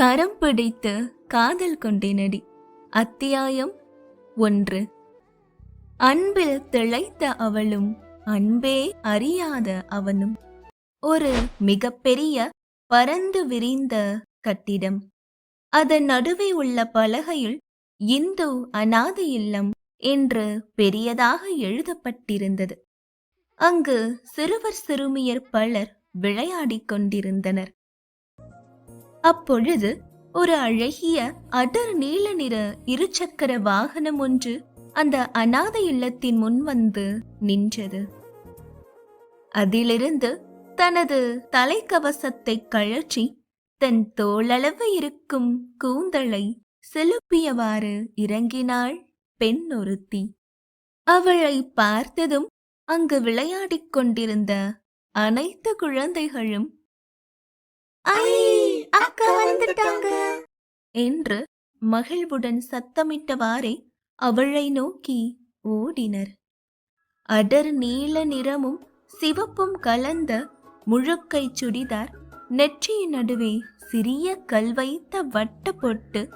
கரம் பிடித்து காதல் கொண்டேனடி அத்தியாயம் ஒன்று. அன்பில் திளைத்த அவளும் அன்பே அறியாத அவனும். ஒரு மிகப்பெரிய பரந்து விரிந்த கட்டிடம். அதன் நடுவே உள்ள பலகையில் இந்து அநாத இல்லம் என்று பெரியதாக எழுதப்பட்டிருந்தது. அங்கு சிறுவர் சிறுமியர் பலர் விளையாடிக் கொண்டிருந்தனர். அப்பொழுது ஒரு அழகிய அடர் நீல நிற இருசக்கர வாகனம் ஒன்று அந்த அநாத இல்லத்தின் முன் வந்து நின்றது. அதிலிருந்து தனது தலைக்கவசத்தை கழற்றி தன் தோளளவு இருக்கும் கூந்தலை செலுப்பியவாறு இறங்கினாள் பெண் ஒருத்தி. அவளை பார்த்ததும் அங்கு விளையாடிக் கொண்டிருந்த அனைத்து குழந்தைகளும் ஐ அக்கா வந்துட்டாங்க. என்று மகிழ்வுடன் சத்தமிட்டவாறே அவளை நோக்கி ஓடினர். அடர் நீல நிறமும் சிவப்பும் கலந்த முழுக்கை சுடிதார் நெற்றியின் நடுவே சிறிய கல் வைத்த வட்ட பொட்டு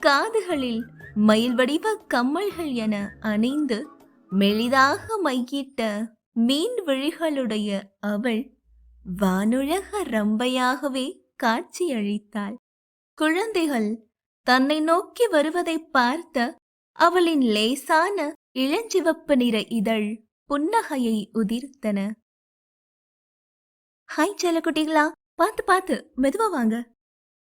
காதுகளில் மயில் வடிவ கம்மல்கள் என அணிந்து மெளிதாக மையிட்ட மீன் விழிகளுடைய அவள் வானுலக ரம்பையாகவே காட்சியளித்தாள். குழந்தைகள் தன்னை நோக்கி வருவதைப் பார்த்த அவளின் லேசான இளஞ்சிவப்பு நிற இதழ் புன்னகையை உதிர்த்தன. ஹாய் செல்லக்குட்டிகளா பார்த்து பார்த்து மெதுவா வாங்க.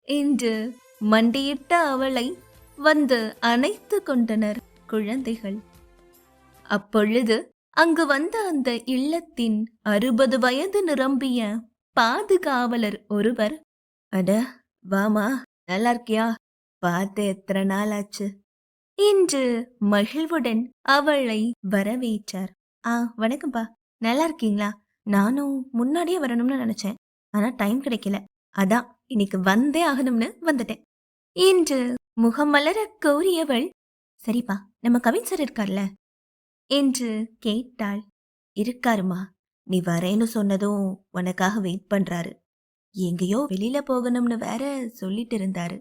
என்று மண்டியிட்ட அவளை வந்து அணைத்து கொண்டனர் குழந்தைகள். அப்பொழுது அங்கு வந்த அந்த இல்லத்தின் அறுபது வயது நிரம்பிய பாதுகாவலர் ஒருவர் அட வாமா நல்லா இருக்கியா பார்த்து எத்தனை நாள் ஆச்சு இன்று மகிழ்வுடன் அவளை வரவேற்றார். ஆ வணக்கம்ப்பா. நல்லா இருக்கீங்களா நானும் முன்னாடியே வரணும்னு நினைச்சேன். ஆனா டைம் கிடைக்கல. அதான் இன்னைக்கு வந்தே ஆகணும்னு வந்துட்டேன். இன்று மலர கோரியவள் சரிப்பா நம்ம கவின் சார் இருக்கார்ல? என்று கேட்டாள். இருக்காருமா நீ வரேன்னு சொன்னதும் உனக்காக வெயிட் பண்றாரு. எங்கேயோ வெளியில போகணும்னு வேற சொல்லிட்டு இருந்தாரு.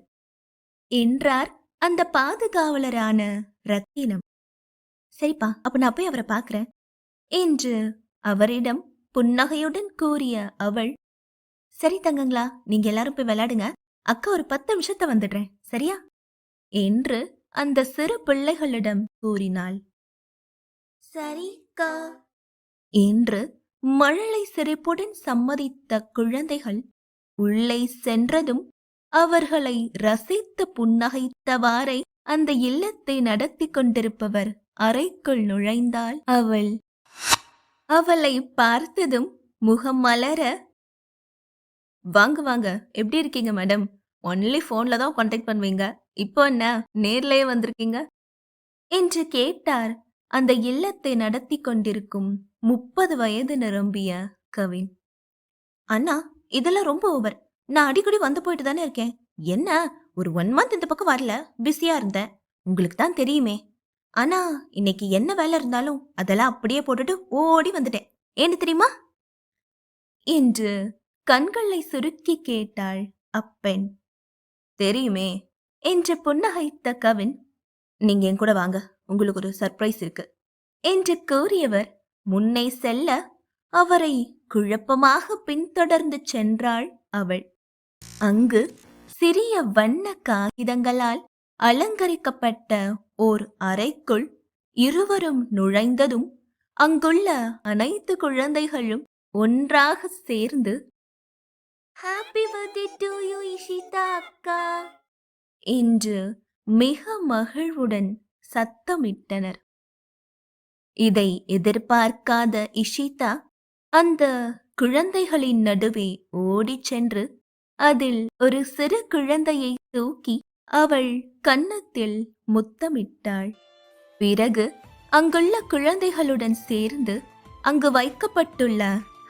என்றார் அந்த பாதுகாவலரான ரத்தினம். சரிப்பா அப்ப நான் போய் அவரை பார்க்கறேன் என்று அவரிடம் புன்னகையுடன் கூறிய அவள் சரி தங்கங்களா நீங்க எல்லாரும் போய் விளையாடுங்க அக்கா ஒரு பத்து நிமிஷத்தை வந்துடுறேன் சரியா? என்று அந்த சிறு பிள்ளைகளிடம் கூறினாள். சரிக்கா என்று மழலை சிரிப்புடன் சம்மதித்த குழந்தைகள் உள்ளே சென்றதும் அவர்களை ரசித்து புன்னகைத்தவாறே அந்த இல்லத்தை நடத்தி கொண்டிருப்பவர் அறைக்குள் நுழைந்தாள் அவள். அவளை பார்த்ததும் முகம் மலர வாங்க வாங்க. எப்படி இருக்கீங்க மேடம்? ஒன்லி ஃபோன்ல தான் கான்டாக்ட் பண்ணுவீங்க. இப்போ என்ன? நேர்லயே வந்திருக்கீங்க? என்று கேட்டார் அந்த இல்லத்தை நடத்தி கொண்டிருக்கும் முப்பது வயது நிரம்பிய கவின். அண்ணா இதெல்லாம் ரொம்ப ஓவர் நான் அடிக்கடி வந்து போயிட்டு தானே இருக்கேன். என்ன? ஒரு ஒன் மந்த் இந்த பக்கம் வரல. பிஸியா இருந்தேன். உங்களுக்கு தான் தெரியுமே. ஆனா இன்னைக்கு என்ன வேலை இருந்தாலும் அதெல்லாம் அப்படியே போட்டுட்டு ஓடி வந்துட்டேன். ஏன்னு தெரியுமா? என்று கண்களை சுருக்கி கேட்டாள் அப்பெண். தெரியுமே என்று புன்னகைத்த கவின். நீங்க என் கூட வாங்க. உங்களுக்கு ஒரு சர்ப்ரைஸ் இருக்கு. என்று கூறியவர் முன்னே செல்ல அவரை குழப்பமாக பின்தொடர்ந்து சென்றாள் அவள். அங்கு சிறிய வண்ண காகிதங்களால் அலங்கரிக்கப்பட்ட ஓர் அறைக்குள் இருவரும் நுழைந்ததும் அங்குள்ள அனைத்து குழந்தைகளும் ஒன்றாக சேர்ந்து happy birthday to you Ishita அக்கா என்று மிக மகிழ்வுடன் சத்தமிட்டனர். இதை எதிர்பார்க்காத இஷிதா அந்த குழந்தைகளின் நடுவே ஓடிச் சென்று அதில் ஒரு சிறு குழந்தையை தூக்கி அவள் கன்னத்தில் முத்தமிட்டாள். பிறகு அங்குள்ள குழந்தைகளுடன் சேர்ந்து அங்கு வைக்கப்பட்டுள்ள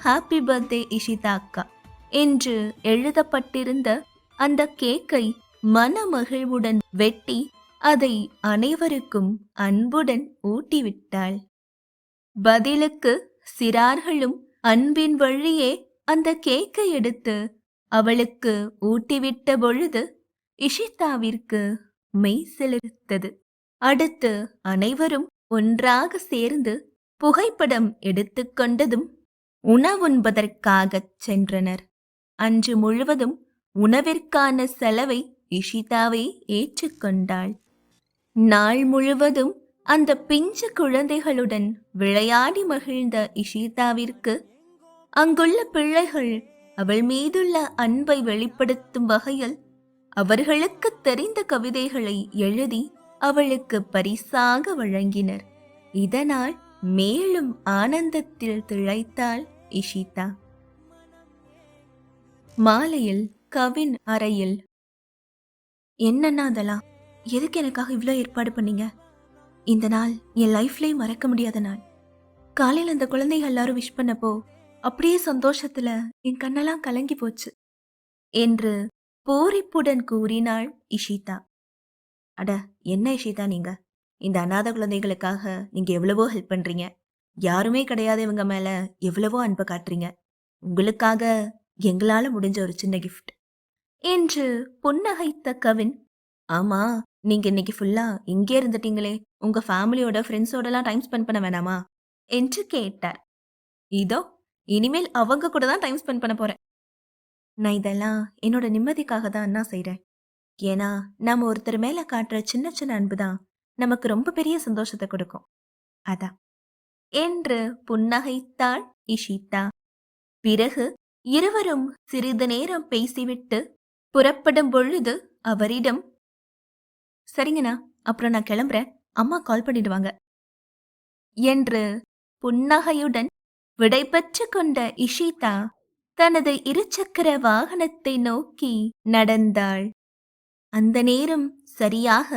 ஹாப்பி பர்த்டே இஷிதா அக்கா என்று எழுதப்பட்டிருந்த அந்த கேக்கை மனமகிழ்வுடன் வெட்டி அதை அனைவருக்கும் அன்புடன் ஊட்டிவிட்டாள். பதிலுக்கு சிறார்களும் அன்பின் வழியே அந்த கேக்கை எடுத்து அவளுக்கு ஊட்டிவிட்ட பொழுது இஷிதாவிற்கு மெய் செலுத்தது. அடுத்து அனைவரும் ஒன்றாக சேர்ந்து புகைப்படம் எடுத்துக்கொண்டதும் உணவுண்பதற்காகச் சென்றனர். அன்று முழுவதும் உணவிற்கான செலவை இஷிதாவை ஏற்றுக்கொண்டாள் நாள் முழுவதும் அந்த பிஞ்சு குழந்தைகளுடன் விளையாடி மகிழ்ந்த இஷிதாவிற்கு அங்குள்ள பிள்ளைகள் அவள் மீதுள்ள அன்பை வெளிப்படுத்தும் வகையில் அவர்களுக்கு தெரிந்த கவிதைகளை எழுதி அவளுக்கு பரிசாக வழங்கினர். இதனால் மேலும் ஆனந்தத்தில் திளைத்தாள் இஷிதா. மாலையில் கவின் அறையில் என்னன்னா அதெல்லாம் எதுக்கு எனக்காக இவ்வளோ ஏற்பாடு பண்ணீங்க? இந்த நாள் என் லைஃப்லயே மறக்க முடியாத நாள். காலையில் அந்த குழந்தைகள் எல்லாரும் விஷ் பண்ணப்போ அப்படியே சந்தோஷத்துல என் கண்ணெல்லாம் கலங்கி போச்சு. என்று போரிப்புடன் கூறினாள் இஷிதா. அட என்ன இஷிதா நீங்க? இந்த அநாத குழந்தைகளுக்காக நீங்க எவ்வளவோ ஹெல்ப் பண்றீங்க. யாருமே கிடையாது இவங்க மேல எவ்வளவோ அன்பை காட்டுறீங்க. உங்களுக்காக எங்களால முடிஞ்ச ஒரு சின்ன கிஃப்ட் என்று புன்னகைத்த கவின் ஆமா நீங்க இன்னைக்கு ஃபுல்லா இங்கே இருந்துட்டீங்களே. உங்க ஃபேமிலியோட ஃப்ரெண்ட்ஸோடலாம் டைம் ஸ்பெண்ட் பண்ண வேணாமா? என்று கேட்டார். இதோ இனிமேல் அவங்க கூட தான் டைம் ஸ்பெண்ட் பண்ண போறேன். நான் இதெல்லாம் என்னோட நிம்மதிக்காக தான் அண்ணா செய்கிறேன் ஏன்னா நாம ஒருத்தர் மேல காட்டுற சின்ன சின்ன அன்பு தான் நமக்கு ரொம்ப பெரிய சந்தோஷத்தை கொடுக்கும். அதான். என்று புன்னகைத்தாள் இஷிதா. பிறகு இருவரும் சிறிது நேரம் பேசிவிட்டு புறப்படும் பொழுது அவரிடம் சரிங்கண்ணா அப்புறம் நான் கிளம்புறேன். அம்மா கால் பண்ணிடுவாங்க. என்று புன்னகையுடன் விடைபெற்று கொண்ட இஷிதா தனது இருசக்கர வாகனத்தை நோக்கி நடந்தாள். அந்த நேரம் சரியாக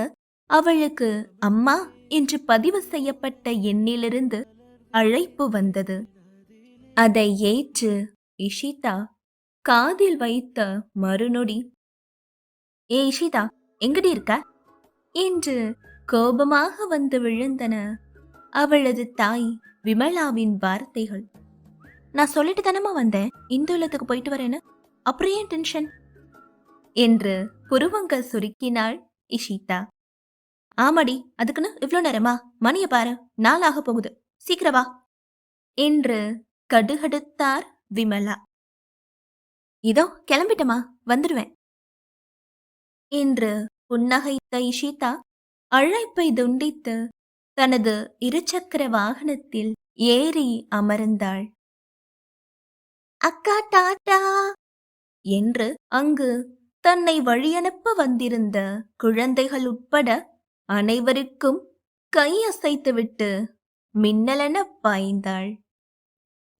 அவளுக்கு அம்மா என்று பதிவு செய்யப்பட்ட எண்ணிலிருந்து அழைப்பு வந்தது. அதை ஏற்று இஷிதா காதில் வைத்த மறுநொடி ஏ இஷிதா எங்கடி இருக்க? என்று கோபமாக வந்து விழுந்தன அவளது தாய் விமலாவின் வார்த்தைகள். நான் சொல்லிட்டு தானமா வந்தேன். இந்த இல்லத்துக்கு போயிட்டு வரேன்னு. அப்புறம் ஏன் டென்ஷன்? என்று புருவங்க சுருக்கினாள் இஷிதா. ஆமாடி அதுக்குன்னு இவ்ளோ நேரமா? மணிய பாரு. நாளாக போகுது. சீக்கிரம் வா. என்று கடுகடுத்தார் விமலா. இதோ கிளம்பிட்டமா வந்துடுவேன் என்று புன்னகைத்த இஷிதா அழைப்பை துண்டித்து தனது இருசக்கர வாகனத்தில் ஏறி அமர்ந்தாள். அக்கா டாட்டா! என்று அங்கு தன்னை வழியனுப்ப வந்திருந்த குழந்தைகள் உட்பட அனைவருக்கும் கையசைத்துவிட்டு மின்னலென பாய்ந்தாள்.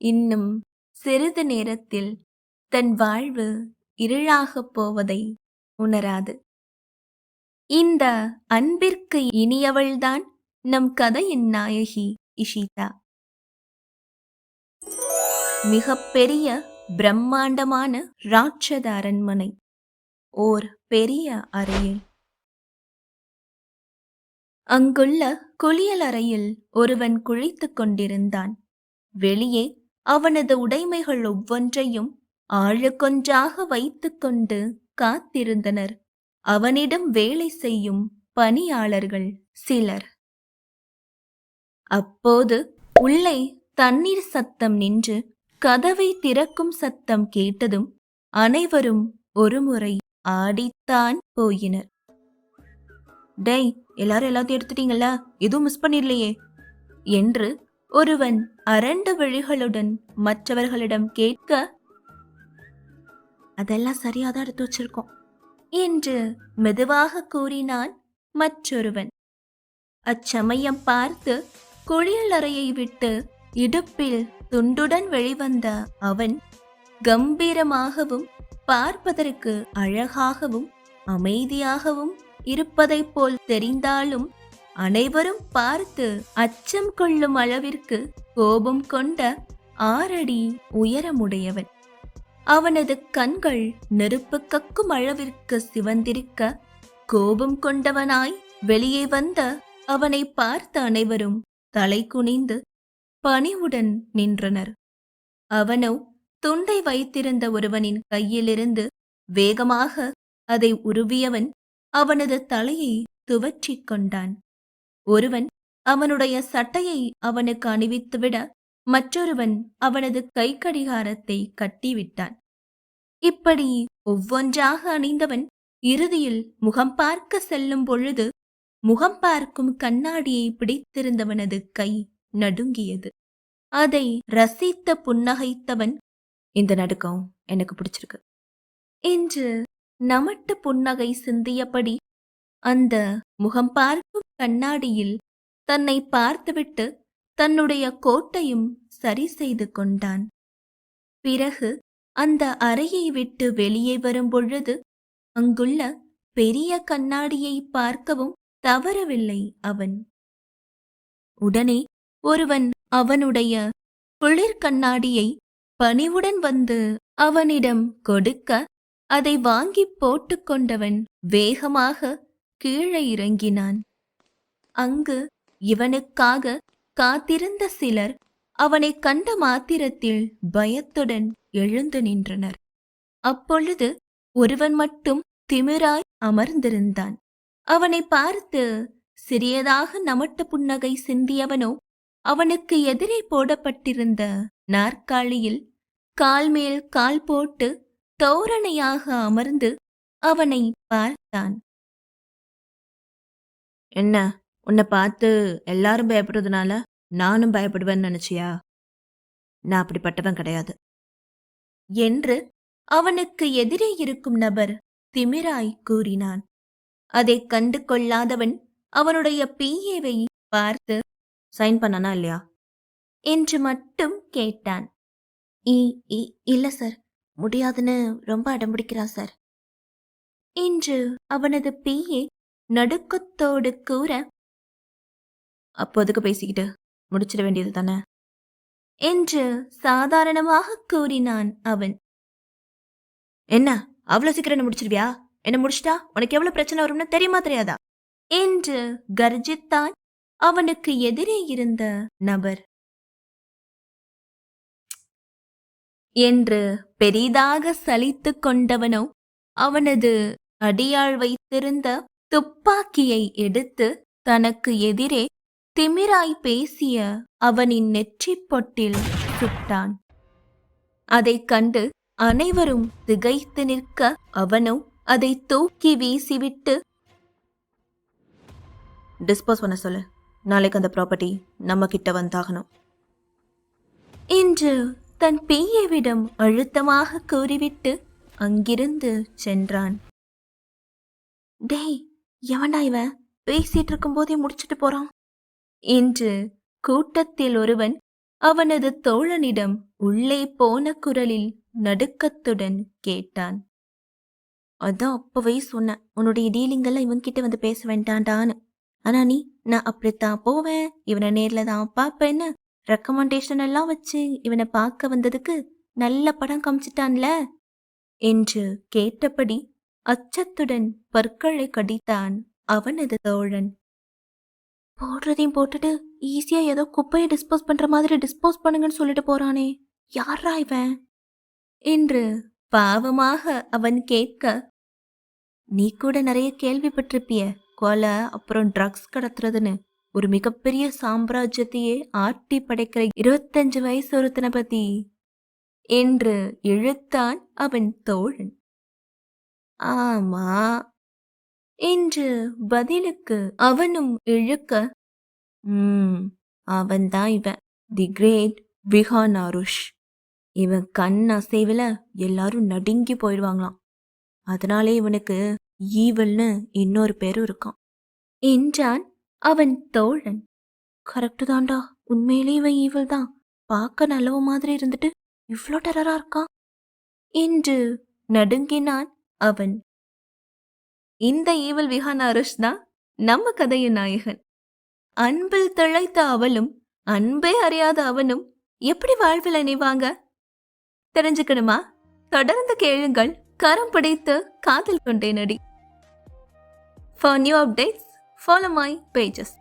இன்னும் சிறிது நேரத்தில் தன் வாழ்வு இருளாகப் போவதை உணராது. இந்த அன்பிற்கு இனியவள்தான் நம் கதையின் நாயகி இஷிதா. மிகப்பெரிய பிரம்மாண்டமான ராட்சத அரண்மனை ஓர் பெரிய அறையில். அங்குள்ள குளியல் அறையில் ஒருவன் குளித்துக் கொண்டிருந்தான். வெளியே அவனது உடைமைகள் ஒவ்வொன்றையும் ஆளுக்கொன்றாக வைத்துக்கொண்டு காத்திருந்தனர். அவனிடம் வேலை செய்யும் பணியாளர்கள் சிலர். அப்போது உள்ளே தண்ணீர் சத்தம் நின்று கதவை திறக்கும் சத்தம் கேட்டதும் அனைவரும் ஒருமுறை ஆடித்தான் போயினர். டேய் எல்லாரும் எல்லாத்தையும் எடுத்துட்டீங்களா? எதுவும் மிஸ் பண்ணிடலையே. என்று ஒருவன் அரண்ட விழிகளுடன் மற்றவர்களிடம் கேட்க அதெல்லாம் சரியாதான் எடுத்து வச்சிருக்கோம். என்று மெதுவாக கூறினான் மற்றொருவன். அச்சமயம் பார்த்து குளியலறையை விட்டு இடுப்பில் துண்டுடன் வெளிவந்த அவன் கம்பீரமாகவும் பார்ப்பதற்கு அழகாகவும் அமைதியாகவும் இருப்பதைப் போல் தெரிந்தாலும் அனைவரும் பார்த்து அச்சம் கொள்ளும் அளவிற்கு கோபம் கொண்ட ஆறடி உயரமுடையவன். அவனது கண்கள் நெருப்பு கக்கும் அளவிற்கு சிவந்திருக்க கோபம் கொண்டவனாய் வெளியே வந்த அவனை பார்த்த அனைவரும் தலை குனிந்து பணிவுடன் நின்றனர். அவனோ துண்டை வைத்திருந்த ஒருவனின் கையிலிருந்து வேகமாக அதை உருவியவன் அவனது தலையை துவற்றிக் கொண்டான். ஒருவன் அவனுடைய சட்டையை அவனுக்கு அணிவித்துவிட மற்றொருவன் அவனது கை கடிகாரத்தை கட்டிவிட்டான். இப்படி ஒவ்வொன்றாக அணிந்தவன் இறுதியில் முகம் பார்க்க செல்லும் பொழுது முகம் பார்க்கும் கண்ணாடியை பிடித்திருந்தவனது கை நடுங்கியது. அதை ரசித்த புன்னகைத்தவன் இந்த நடுக்கம் எனக்கு பிடிச்சிருக்கு. என்று நமட்டு புன்னகை சிந்தியபடி அந்த முகம் பார்க்கும் கண்ணாடியில் தன்னை பார்த்துவிட்டு தன்னுடைய கோட்டையும் சரி செய்து கொண்டான். பிறகு அந்த அறையை விட்டு வெளியே வரும்பொழுது அங்குள்ள பெரிய கண்ணாடியை பார்க்கவும் தவறவில்லை அவன். உடனே ஒருவன் அவனுடைய குளிர் கண்ணாடியை பணிவுடன் வந்து அவனிடம் கொடுக்க அதை வாங்கிப் போட்டுக்கொண்டவன் வேகமாக கீழே இறங்கினான். அங்கு இவனுக்காக காத்திருந்த சிலர் அவனை கண்ட மாத்திரத்தில் பயத்துடன் எழுந்து நின்றனர். அப்பொழுது ஒருவன் மட்டும் திமிராய் அமர்ந்திருந்தான். அவனை பார்த்து சிறியதாக நமட்டு புன்னகை சிந்தியவனோ? அவனுக்கு எதிரே போடப்பட்டிருந்த நாற்காலியில் கால் மேல் கால் போட்டு தோரணையாக அமர்ந்து அவனை பார்த்தான். என்ன? உன்னை பார்த்து எல்லாரும் பயப்படுறதுனால நானும் பயப்படுவேன்னு நினைச்சியா? நான் அப்படிப்பட்டவன் கிடையாது. என்று அவனுக்கு எதிரே இருக்கும் நபர் திமிராய் கூறினான். அதைக் கண்டு கொள்ளாதவன் அவனுடைய பிஏவை பார்த்து சைன் பண்ணனா இல்லையா? என்று மட்டும் கேட்டான். "இ- இ- இல்ல சார். முடியாதுன்னு ரொம்ப அடம்பிடிக்கிறான் சார். என்று அவனது பிஏ நடுக்கத்தோடு கூற அப்போதுக்கு பேசிக்கிட்டு? முடிச்சிட வேண்டியது தானே? என்று சாதாரணமாக கூறினான் அவன். என்ன? அவ்வளவு சீக்கிரம் என்ன முடிச்சிருவியா? என்ன முடிச்சிட்டா? உனக்கு எவ்வளவு பிரச்சனை வரும்னு தெரியுமா தெரியாதா? என்று கர்ஜித்தான் அவனுக்கு எதிரே இருந்த நபர். என்று பெரிதாக சலித்து கொண்டவனோ அவனது அடியாள் வைத்திருந்த துப்பாக்கியை எடுத்து தனக்கு எதிரே திமிராய் பேசிய அவனின் நெற்றிப் பொட்டில் சுட்டான். அதைக் கண்டு அனைவரும் திகைத்து நிற்க அவனோ அதை தூக்கி வீசிவிட்டு டிஸ்போஸ் பண்ண சொல்லு. நாளைக்கு அந்த ப்ராப்பர்ட்டி நம்ம கிட்ட வந்தாகணும். என்று தன் பிஏவிடம் அழுத்தமாக கூறிவிட்டு அங்கிருந்து சென்றான். டேய் எவன்டா இவன்? பேசிட்டு இருக்கும்போதே முடிச்சிட்டு போறான். என்று கூட்டத்தில் ஒருவன் அவனது தோழனிடம் உள்ளே போன குரலில் நடுக்கத்துடன் கேட்டான். அதான் அப்பவே சொன்னேன். உன்னுடைய டீலிங்கெல்லாம் இவன்கிட்ட வந்து பேச வேண்டாண்டான்னு. ஆனா நீ நான் அப்படித்தான் போவேன். இவனை நேர்ல தான் பார்ப்பேன்னு ரெக்கமெண்டேஷன் எல்லாம் வச்சு இவனை பார்க்க வந்ததுக்கு நல்ல படம் காமிச்சிட்டான்ல? என்று கேட்டபடி அச்சத்துடன் பற்களை கடித்தான் அவனது தோழன். போடுறதையும் போட்டுட்டு ஈஸியா ஏதோ குப்பையை டிஸ்போஸ் பண்ற மாதிரி டிஸ்போஸ் பண்ணுங்கன்னு சொல்லிட்டு போறானே. யாரா இவன்? என்று பாவமாக அவன் கேட்க நீ கூட நிறைய கேள்விப்பட்டிருப்பிய. கொலை அப்புறம் ட்ரக்ஸ் கடத்துறதுன்னு. ஒரு மிகப்பெரிய சாம்ராஜ்யத்தையே ஆட்டி படைக்கிற இருபத்தஞ்சு வயசு ஒருத்தனை பத்தி. என்று இழுத்தான் அவன் தோழன். ஆமா. என்று பதிலுக்கு அவனும் இழுக்க உம் அவன்தான் இவன். The great Vihaan Aarush. இவன் கண் அசைவில் எல்லாரும் நடுங்கி போயிடுவாங்களாம். அதனாலே இவனுக்கு ஈவல்னு இன்னொரு பேரும் இருக்கான் என்றான் அவன் தோழன். கரெக்டு தான்டா. உண்மையிலே இவன் ஈவல் தான். பார்க்க நல்லவ மாதிரி இருந்துட்டு இவ்ளோ டெரரா இருக்கான் என்று நடுங்கினான் அவன். இந்த ஈவல் விஹான் அருஷ் தான் நம்ம கதையின் நாயகன். அன்பில் திளைத்த அவளும் அன்பே அறியாத அவனும் எப்படி வாழ்வில் இணைவாங்க? தெரிஞ்சுக்கணுமா? தொடர்ந்து கேளுங்கள். கரம் பிடித்து காதல் கொண்டேனடி for new updates follow my pages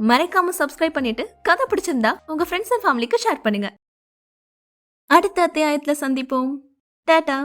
மறைக்காம சப்ஸ்கிரைப் பண்ணிட்டு கதை பிடிச்சிருந்தா உங்க ஃப்ரெண்ட்ஸ் அண்ட் ஃபேமிலிக்கு ஷேர் பண்ணுங்க. அடுத்த அத்தியாயத்தில் சந்திப்போம். டேட்டா.